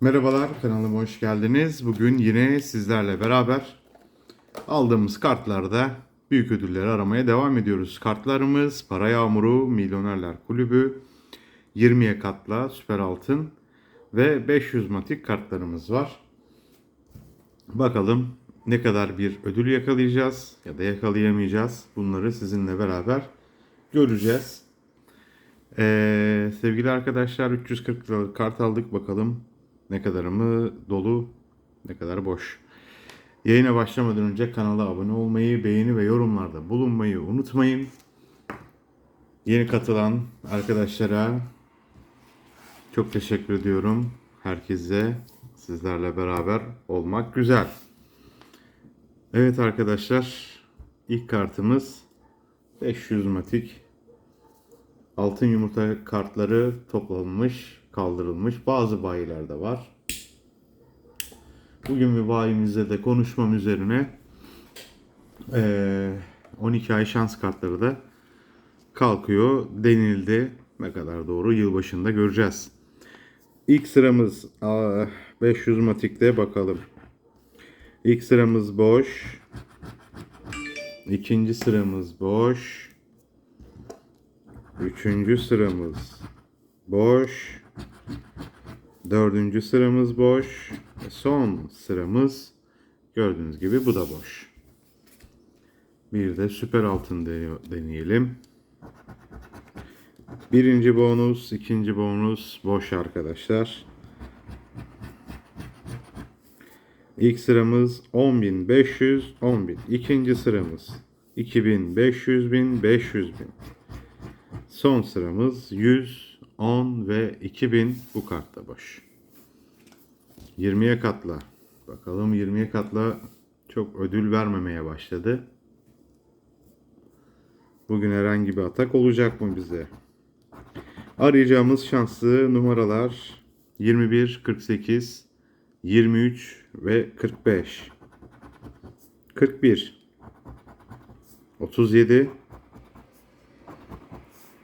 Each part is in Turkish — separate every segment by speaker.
Speaker 1: Merhabalar kanalıma hoş geldiniz. Bugün yine sizlerle beraber aldığımız kartlarda büyük ödülleri aramaya devam ediyoruz. Kartlarımız Para Yağmuru, Milyonerler Kulübü, 20'ye katla Süper Altın ve 500 matik kartlarımız var. Bakalım ne kadar bir ödül yakalayacağız ya da yakalayamayacağız. Bunları sizinle beraber göreceğiz. Ee, sevgili arkadaşlar 340 liralık kart aldık bakalım ne kadarı mı dolu ne kadar boş. Yayına başlamadan önce kanala abone olmayı, beğeni ve yorumlarda bulunmayı unutmayın. Yeni katılan arkadaşlara çok teşekkür ediyorum. Herkese sizlerle beraber olmak güzel. Evet arkadaşlar ilk kartımız 500 matik altın yumurta kartları toplanmış, kaldırılmış. Bazı bayilerde var. Bugün bir bayimizde de konuşmam üzerine eee, 12 ay şans kartları da kalkıyor denildi. Ne kadar doğru yılbaşında göreceğiz. İlk sıramız aa, 500 matikte bakalım. İlk sıramız boş. İkinci sıramız boş. Üçüncü sıramız boş. Dördüncü sıramız boş. Son sıramız gördüğünüz gibi bu da boş. Bir de süper altın de- deneyelim. Birinci bonus, ikinci bonus boş arkadaşlar. İlk sıramız 10.500, 10.000. İkinci sıramız 2.500 bin, 500 bin. Son sıramız 100, 10 ve 2000 bu kartta boş. 20'ye katla. Bakalım 20'ye katla çok ödül vermemeye başladı. Bugün herhangi bir atak olacak mı bize? Arayacağımız şanslı numaralar 21, 48, 23 ve 45. 41 37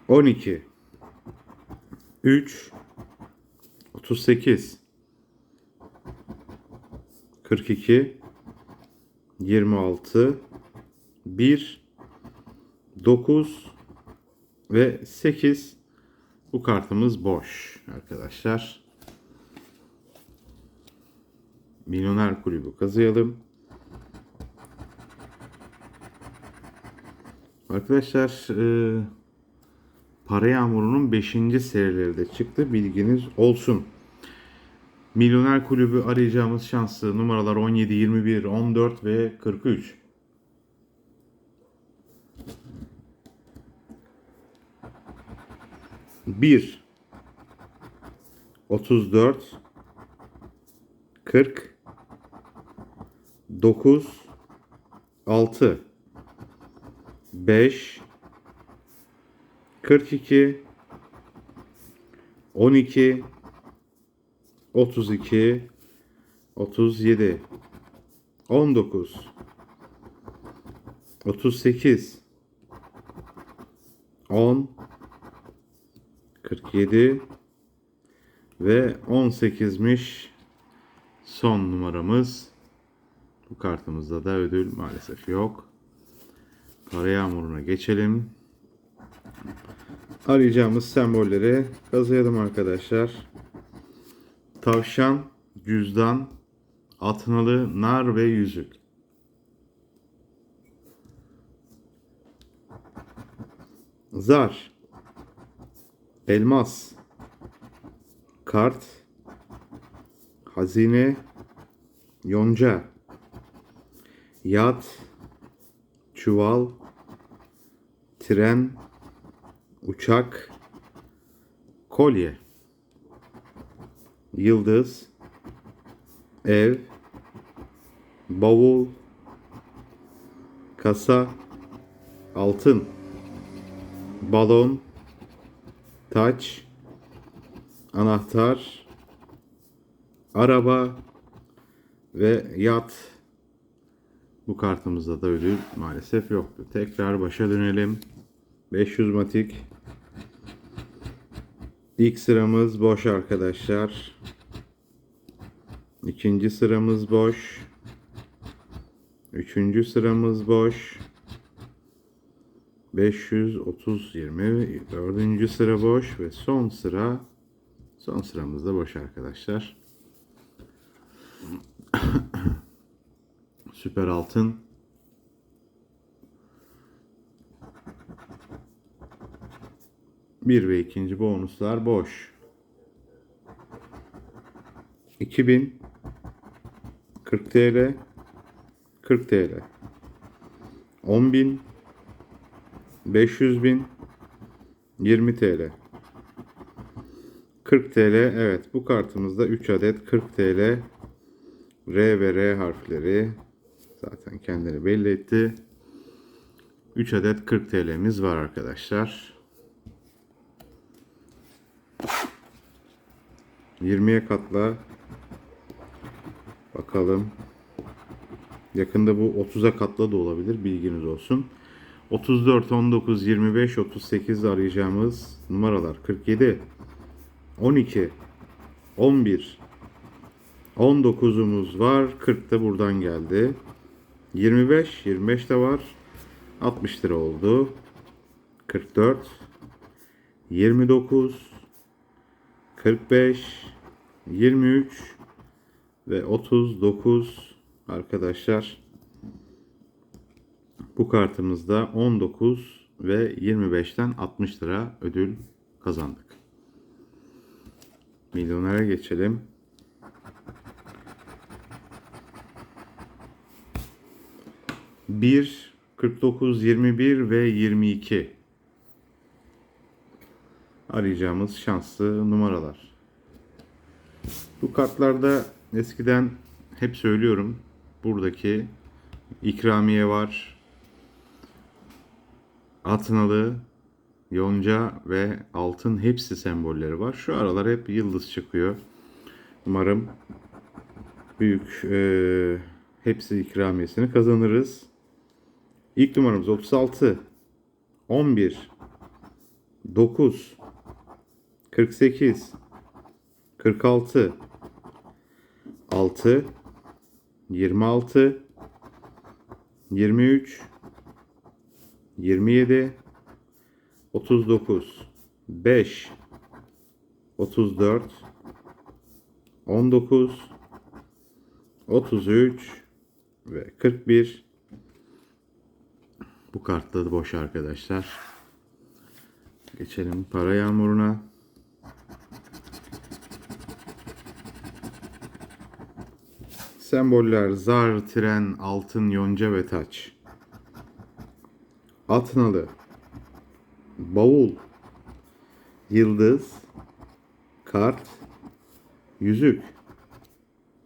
Speaker 1: 12 3 38 42 26 1 9 ve 8 bu kartımız boş arkadaşlar. Milyoner kulübü kazıyalım. Arkadaşlar e, Para Yağmuru'nun 5. serileri de çıktı. Bilginiz olsun. Milyoner Kulübü arayacağımız şanslı numaralar 17, 21, 14 ve 43. Bir, 34, 40, 9, 6, 5, 42 12 32 37 19 38 10 47 ve 18'miş son numaramız. Bu kartımızda da ödül maalesef yok. Para yağmuruna geçelim. Arayacağımız sembolleri kazıyalım arkadaşlar. Tavşan, cüzdan, atnalı, nar ve yüzük. Zar, elmas, kart, hazine, yonca, yat, çuval, tren, uçak, kolye, yıldız, ev, bavul, kasa, altın, balon, taç, anahtar, araba ve yat. Bu kartımızda da ödül maalesef yoktu. Tekrar başa dönelim. 500 matik. İlk sıramız boş arkadaşlar. İkinci sıramız boş. Üçüncü sıramız boş. 530 20 dördüncü sıra boş ve son sıra son sıramız da boş arkadaşlar. Süper altın. Bir ve ikinci bonuslar boş. 2000 40 TL 40 TL 10.000 500 bin 20 TL 40 TL evet bu kartımızda 3 adet 40 TL R ve R harfleri zaten kendini belli etti. 3 adet 40 TL'miz var arkadaşlar 20'ye katla bakalım yakında bu 30'a katla da olabilir bilginiz olsun 34, 19, 25, 38 arayacağımız numaralar 47, 12, 11, 19'umuz var. 40 da buradan geldi. 25, 25 de var. 60 lira oldu. 44, 29, 45, 23 ve 39 arkadaşlar. Bu kartımızda 19 ve 25'ten 60 lira ödül kazandık. Milyonere geçelim. Bir, 49, 21 ve 22 arayacağımız şanslı numaralar. Bu kartlarda eskiden hep söylüyorum buradaki ikramiye var, atnalı, yonca ve altın hepsi sembolleri var. Şu aralar hep yıldız çıkıyor. Umarım büyük e, hepsi ikramiyesini kazanırız. İlk numaramız 36, 11, 9, 48, 46, 6, 26, 23, 27 39 5 34 19 33 ve 41 bu kartları boş arkadaşlar. Geçelim para yağmuruna. Semboller zar, tren, altın, yonca ve taç. Atnalı, bavul, yıldız, kart, yüzük,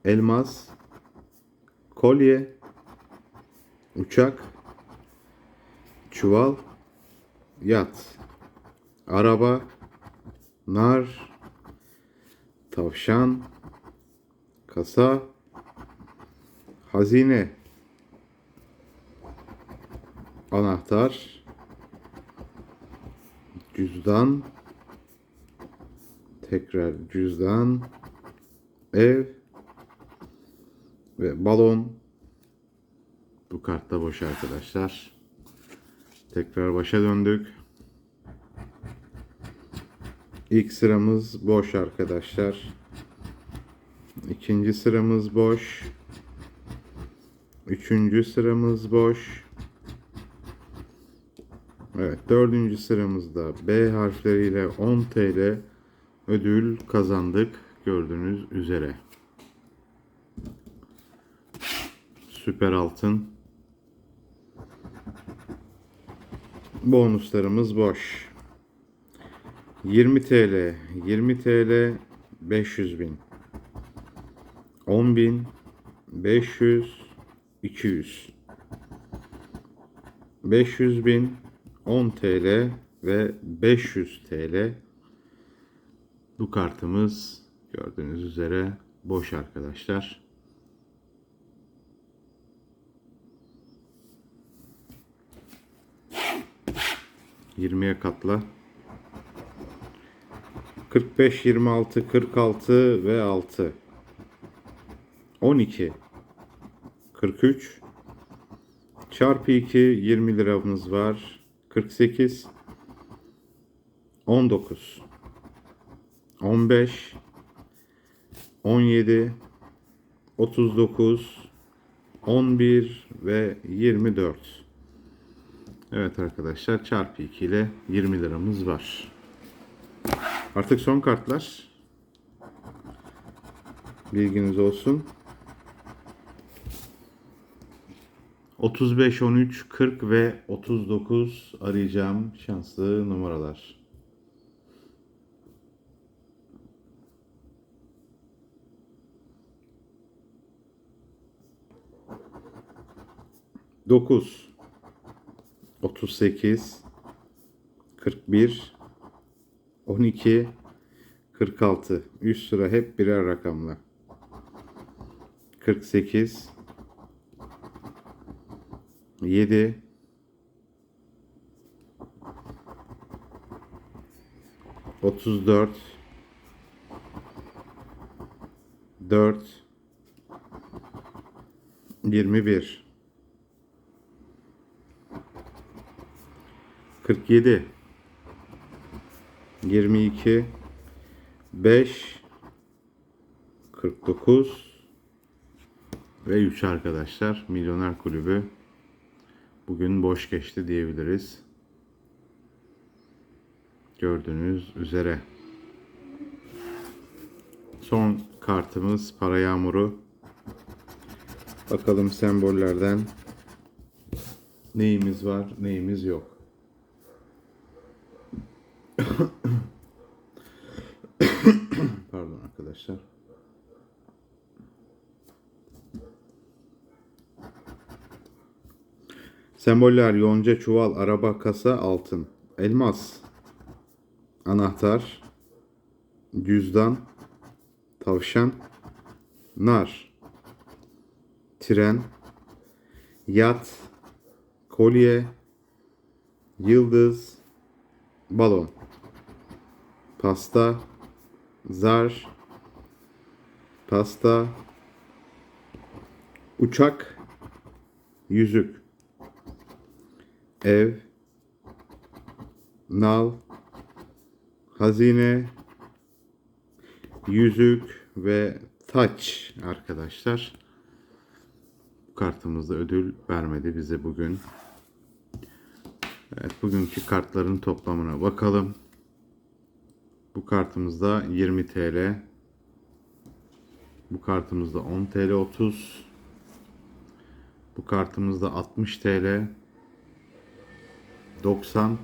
Speaker 1: elmas, kolye, uçak, çuval, yat, araba, nar, tavşan, kasa, hazine, anahtar, cüzdan, tekrar cüzdan, ev ve balon. Bu kartta boş arkadaşlar. Tekrar başa döndük. İlk sıramız boş arkadaşlar. İkinci sıramız boş. Üçüncü sıramız boş. Evet dördüncü sıramızda B harfleriyle 10 TL ödül kazandık gördüğünüz üzere. Süper altın. Bonuslarımız boş. 20 TL, 20 TL, 500 bin. 10 bin, 500, 200. 500 bin, 10 TL ve 500 TL. Bu kartımız gördüğünüz üzere boş arkadaşlar. Yirmiye katla. 45, 26, 46 ve 6. 12 43 çarpı 2 20 liramız var. 48 19 15 17 39 11 ve 24 Evet arkadaşlar çarpı 2 ile 20 liramız var. Artık son kartlar. Bilginiz olsun. 35, 13, 40 ve 39 arayacağım şanslı numaralar. Dokuz, otuz sekiz, kırk bir, on iki, kırk altı. Üst sıra hep birer rakamla. Kırk sekiz, 7 34 4 21 47 22 5 49 ve 3 arkadaşlar Milyoner Kulübü bugün boş geçti diyebiliriz. Gördüğünüz üzere. Son kartımız para yağmuru. Bakalım sembollerden neyimiz var, neyimiz yok. Pardon arkadaşlar. Semboller yonca, çuval, araba, kasa, altın, elmas, anahtar, cüzdan, tavşan, nar, tren, yat, kolye, yıldız, balon, pasta, zar, pasta, uçak, yüzük, ev, nal, hazine, yüzük ve taç arkadaşlar. Bu kartımızda ödül vermedi bize bugün. Evet bugünkü kartların toplamına bakalım. Bu kartımızda 20 TL. Bu kartımızda 10 TL 30. Bu kartımızda 60 TL. 90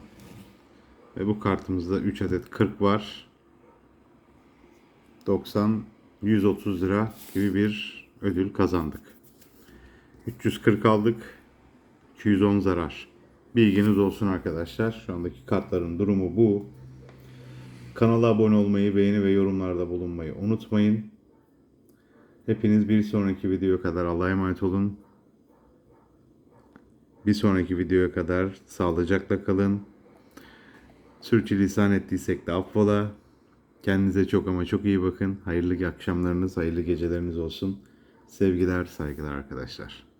Speaker 1: ve bu kartımızda 3 adet 40 var. 90 130 lira gibi bir ödül kazandık. 340 aldık. 210 zarar. Bilginiz olsun arkadaşlar. Şu andaki kartların durumu bu. Kanala abone olmayı, beğeni ve yorumlarda bulunmayı unutmayın. Hepiniz bir sonraki videoya kadar Allah'a emanet olun. Bir sonraki videoya kadar sağlıcakla kalın. Sürçülisan ettiysek de affola. Kendinize çok ama çok iyi bakın. Hayırlı akşamlarınız, hayırlı geceleriniz olsun. Sevgiler, saygılar arkadaşlar.